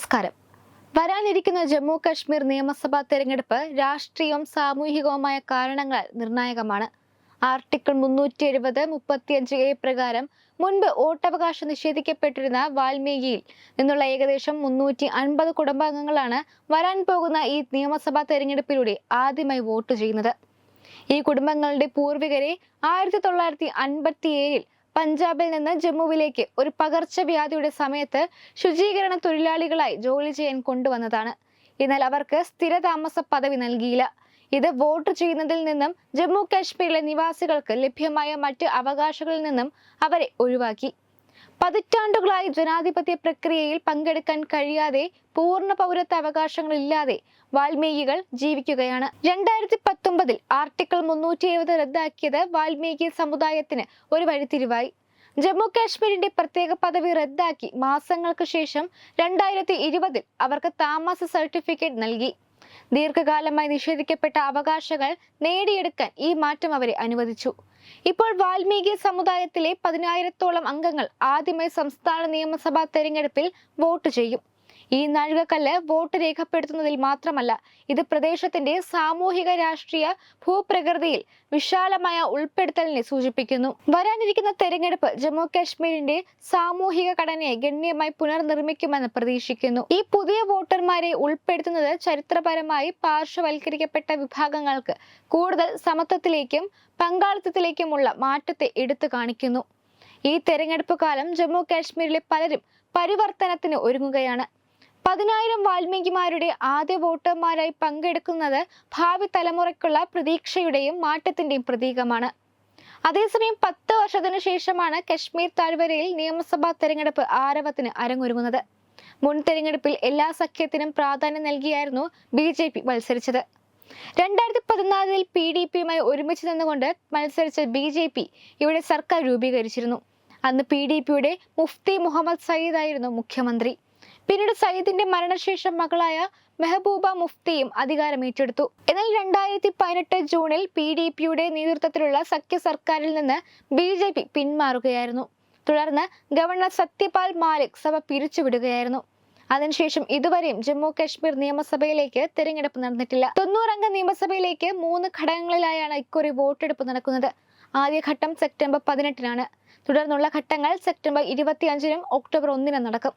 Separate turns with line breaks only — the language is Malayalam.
നമസ്കാരം. വരാനിരിക്കുന്ന ജമ്മു കശ്മീർ നിയമസഭാ തെരഞ്ഞെടുപ്പ് രാഷ്ട്രീയവും സാമൂഹികവുമായ കാരണങ്ങളാൽ നിർണായകമാണ്. ആർട്ടിക്കിൾ മുന്നൂറ്റി എഴുപത് മുപ്പത്തിയഞ്ച് എ പ്രകാരം മുൻപ് വോട്ടവകാശം നിഷേധിക്കപ്പെട്ടിരുന്ന വാൽമീകിയിൽ നിന്നുള്ള ഏകദേശം മുന്നൂറ്റി അൻപത് കുടുംബാംഗങ്ങളാണ് വരാൻ പോകുന്ന ഈ നിയമസഭാ തെരഞ്ഞെടുപ്പിലൂടെ ആദ്യമായി വോട്ട് ചെയ്യുന്നത്. ഈ കുടുംബങ്ങളുടെ പൂർവികരെ ആയിരത്തി തൊള്ളായിരത്തി അൻപത്തി ഏഴിൽ പഞ്ചാബിൽ നിന്ന് ജമ്മുവിലേക്ക് ഒരു പകർച്ചവ്യാധിയുടെ സമയത്ത് ശുചീകരണ തൊഴിലാളികളായി ജോലി ചെയ്യാൻ കൊണ്ടുവന്നതാണ്. എന്നാൽ അവർക്ക് സ്ഥിരതാമസ പദവി നൽകിയില്ല. ഇത് വോട്ട് ചെയ്യുന്നതിൽ നിന്നും ജമ്മു കാശ്മീരിലെ നിവാസികൾക്ക് ലഭ്യമായ മറ്റ് അവകാശങ്ങളിൽ നിന്നും അവരെ ഒഴിവാക്കി. പതിറ്റാണ്ടുകളായി ജനാധിപത്യ പ്രക്രിയയിൽ പങ്കെടുക്കാൻ കഴിയാതെ പൂർണ പൗരത്വ അവകാശങ്ങളില്ലാതെ വാൽമീകികൾ ജീവിക്കുകയാണ്. രണ്ടായിരത്തി പത്തൊമ്പതിൽ ആർട്ടിക്കിൾ മുന്നൂറ്റി എഴുപത് റദ്ദാക്കിയത് വാൽമീകി സമുദായത്തിന് ഒരു വഴിത്തിരിവായി. ജമ്മു കാശ്മീരിന്റെ പ്രത്യേക പദവി റദ്ദാക്കി മാസങ്ങൾക്ക് ശേഷം രണ്ടായിരത്തി ഇരുപതിൽ അവർക്ക് താമസ സർട്ടിഫിക്കറ്റ് നൽകി. ദീർഘകാലമായി നിഷേധിക്കപ്പെട്ട അവകാശങ്ങൾ നേടിയെടുക്കാൻ ഈ മാറ്റം അവരെ അനുവദിച്ചു. ഇപ്പോൾ വാൽമീകി സമുദായത്തിലെ പതിനായിരത്തോളം അംഗങ്ങൾ ആദ്യമായി സംസ്ഥാന നിയമസഭാ തെരഞ്ഞെടുപ്പിൽ വോട്ട് ചെയ്യും. ഈ നാഴികക്കല്ല് വോട്ട് രേഖപ്പെടുത്തുന്നതിൽ മാത്രമല്ല ഇത് പ്രദേശത്തിന്റെ സാമൂഹിക രാഷ്ട്രീയ ഭൂപ്രകൃതിയിൽ വിശാലമായ ഉൾപ്പെടുത്തലിനെ സൂചിപ്പിക്കുന്നു. വരാനിരിക്കുന്ന തെരഞ്ഞെടുപ്പ് ജമ്മു കാശ്മീരിന്റെ സാമൂഹിക ഘടനയെ ഗണ്യമായി പുനർനിർമ്മിക്കുമെന്ന് പ്രതീക്ഷിക്കുന്നു. ഈ പുതിയ വോട്ടർമാരെ ഉൾപ്പെടുത്തുന്നത് ചരിത്രപരമായി പാർശ്വവൽക്കരിക്കപ്പെട്ട വിഭാഗങ്ങൾക്ക് കൂടുതൽ സമത്വത്തിലേക്കും പങ്കാളിത്തത്തിലേക്കുമുള്ള മാറ്റത്തെ എടുത്തു കാണിക്കുന്നു. ഈ തെരഞ്ഞെടുപ്പ് കാലം ജമ്മു കാശ്മീരിലെ പലരും പരിവർത്തനത്തിന് ഒരുങ്ങുകയാണ്. പതിനായിരം വാൽമീകിമാരുടെ ആദ്യ വോട്ടർമാരായി പങ്കെടുക്കുന്നത് ഭാവി തലമുറയ്ക്കുള്ള പ്രതീക്ഷയുടെയും മാറ്റത്തിന്റെയും പ്രതീകമാണ്. അതേസമയം പത്ത് വർഷത്തിനു ശേഷമാണ് കശ്മീർ താഴ്വരയിൽ നിയമസഭാ തെരഞ്ഞെടുപ്പ് ആരവത്തിന് അരങ്ങൊരുങ്ങുന്നത്. മുൻ തെരഞ്ഞെടുപ്പിൽ എല്ലാ സഖ്യത്തിനും പ്രാധാന്യം നൽകിയായിരുന്നു ബി ജെ പി മത്സരിച്ചത്. രണ്ടായിരത്തി പതിനാലിൽ പി ഡി പിയുമായി ഒരുമിച്ച് നിന്നുകൊണ്ട് മത്സരിച്ച ബി ജെ പി ഇവിടെ സർക്കാർ രൂപീകരിച്ചിരുന്നു. അന്ന് പി ഡി പിയുടെ മുഫ്തി മുഹമ്മദ് സയ്യിദ് ആയിരുന്നു മുഖ്യമന്ത്രി. പിന്നീട് സയ്യിദിന്റെ മരണശേഷം മകളായ മെഹബൂബ മുഫ്തിയും അധികാരം ഏറ്റെടുത്തു. എന്നാൽ രണ്ടായിരത്തി പതിനെട്ട് ജൂണിൽ പി ഡി പിയുടെ നേതൃത്വത്തിലുള്ള സഖ്യ സർക്കാരിൽ നിന്ന് ബി ജെ പി പിന്മാറുകയായിരുന്നു. തുടർന്ന് ഗവർണർ സത്യപാൽ മാലിക് സഭ പിരിച്ചുവിടുകയായിരുന്നു. അതിനുശേഷം ഇതുവരെയും ജമ്മു കാശ്മീർ നിയമസഭയിലേക്ക് തെരഞ്ഞെടുപ്പ് നടന്നിട്ടില്ല. തൊണ്ണൂറംഗ നിയമസഭയിലേക്ക് മൂന്ന് ഘടകങ്ങളിലായാണ് ഇക്കുറി വോട്ടെടുപ്പ് നടക്കുന്നത്. ആദ്യഘട്ടം സെപ്റ്റംബർ പതിനെട്ടിനാണ്. തുടർന്നുള്ള ഘട്ടങ്ങൾ സെപ്റ്റംബർ ഇരുപത്തിയഞ്ചിനും ഒക്ടോബർ ഒന്നിനും നടക്കും.